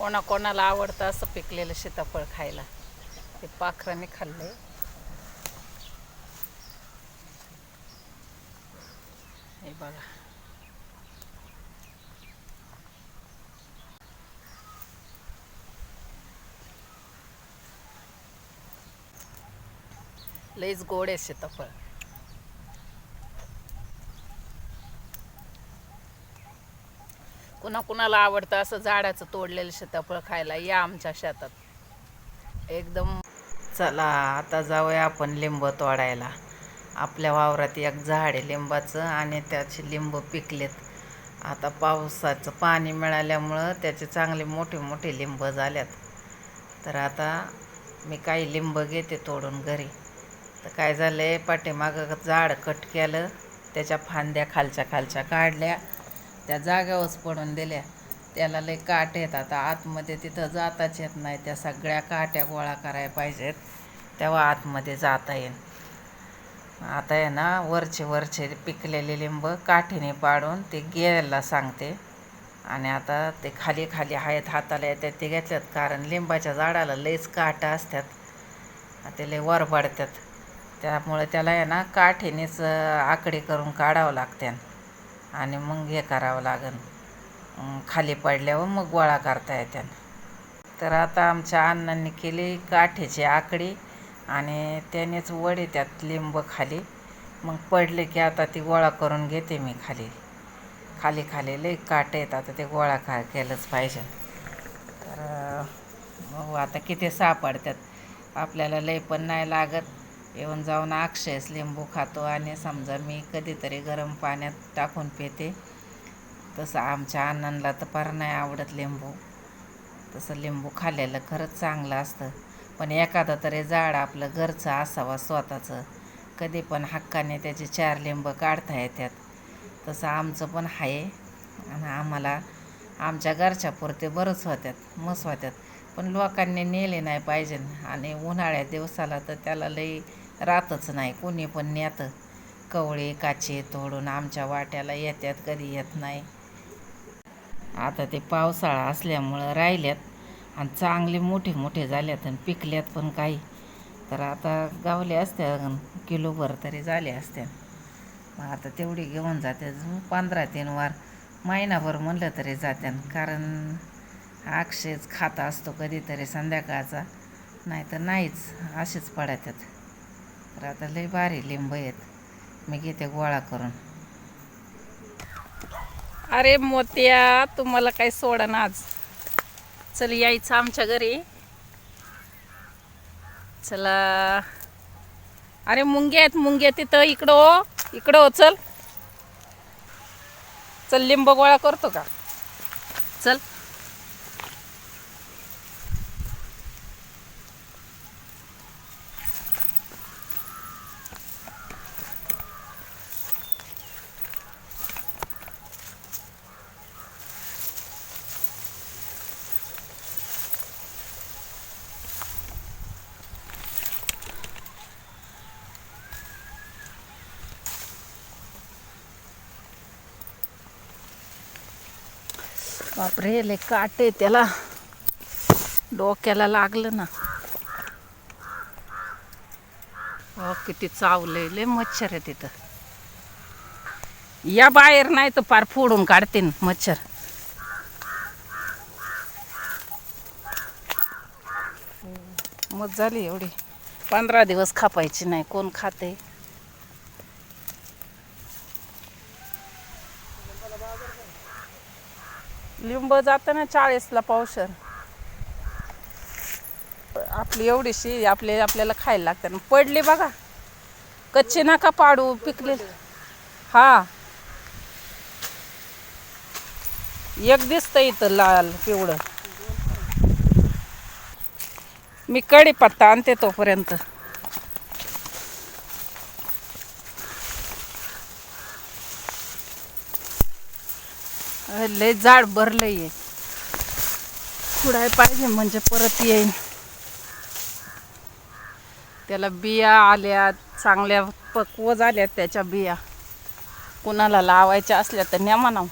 कोणाकोणाला आवडतं असं पिकलेलं सीताफळ खायला. ते पाखराने खाल्लंय. हे बघा. लईच गोड आहे सीताफळ. कुणा कुणाला आवडतं असं झाडाचं तोडलेलं सीताफळ खायला या आमच्या शेतात. एकदम. चला आता जाऊया आपण लिंब तोडायला. आपल्या वावरात एक झाड आहे लिंबाचं आणि त्याचे लिंब पिकलेत. आता पावसाचं पाणी मिळाल्यामुळं त्याचे चांगले मोठे मोठे लिंब झाल्यात. तर आता मी काही लिंब घेते तोडून घरी. तर काय झालं आहे पाठीमागं झाड कट केलं त्याच्या फांद्या खालच्या खालच्या काढल्या. त्या जाग्यावरच पडून दिल्या. त्याला लय काट येत. आता आतमध्ये तिथं जाताच येत नाही. त्या सगळ्या काट्या गोळा करायला पाहिजेत. तेव्हा आतमध्ये जाता येईल. आता आहे ना वरचे वरचे पिकलेले लिंब काठीने पाडून ते गेला सांगते. आणि आता ते खाली खाली आहेत हाताला येतात ते घेतल्यात. कारण लिंबाच्या झाडाला लईच काटा असतात. ते लई वर पडतात त्यामुळे त्याला आहे ना काठीनेच आकडे करून काढावं लागते. आणि मग हे करावं लागेल खाली पडल्यावर मग गोळा करता येते तर आता आमच्या अण्णांनी केली काठीची आकडी आणि त्यानेच वडे त्यात लिंब खाली. मग पडले की आता ती गोळा करून घेते मी खाली. खाली खाली लई काट येत आता ते गोळा का केलंच पाहिजे. तर अं, आता किती सापडतात आपल्याला लई पण नाही लागत. येऊन जाऊन अक्षयस लिंबू खातो आणि समजा मी कधीतरी गरम पाण्यात टाकून पिते. तसं आमच्या अण्णांना तर फार नाही आवडत लिंबू. तसं लिंबू खाल्लेलं खरंच चांगलं असतं. पण एखादं तरी झाड आपलं घरचं असावं स्वतःचं. कधी पण हक्काने त्याचे चार लिंब काढता येतात. तसं आमचं पण आहे. आणि आम्हाला आमच्या घरच्या पुरते बरंच होत्यात मस्त होत्यात. पण लोकांनी नेले नाही पाहिजे. आणि उन्हाळ्या दिवसाला तर त्याला लई राहतच नाही कोणी पण नेतं. कवळे काचे तोडून आमच्या वाट्याला येतात कधी येत नाही. आता ते पावसाळा असल्यामुळं राहिल्यात आणि चांगले मोठे मोठे झाल्यात आणि पिकल्यात पण काही. तर आता गावले असत्या किलोभर तरी झाले असत्या. मग आता तेवढी घेऊन जाते. पंधरा तीन वार महिनाभर म्हणलं तरी जात्यान कारण अक्षयच खाता असतो कधीतरी संध्याकाळचा. नाही तर नाहीच असेच पडत्यात. तर आता लई भारी लिंब आहेत. मी घेते गोळा करून. अरे मोत्या तुम्हाला काही सोडा ना आज. चल यायचं आमच्या घरी. चला. अरे मुंगे आहेत मुंगे तिथं. इकडं हो, इकडं हो चल. चल लिंब गोळा करतो का चल बापरे लय काटे त्याला. डोक्याला लागलं ना. हो किती चावलंय लय मच्छर आहे तिथं. या बाहेर नाही तर पार फोडून काढते मच्छर. मत झाली एवढी. पंधरा दिवस खापायची नाही कोण खाते? लिंब जातं ना चाळीसला पावशर. आपली एवढीशी आपले आपल्याला खायला लागते. पडली बघा. कच्ची नका पाडू पिकले. हा. एक दिसतं इथं लाल पिवळं. मी कढीपत्ता आणते तोपर्यंत. लय जाड भरलंय खुडाय पाहिजे म्हणजे परत येईन. त्याला बिया आल्या चांगल्या पक्व झाल्यात त्याच्या बिया. कुणाला लावायच्या असल्या तर न्या म्हणावं.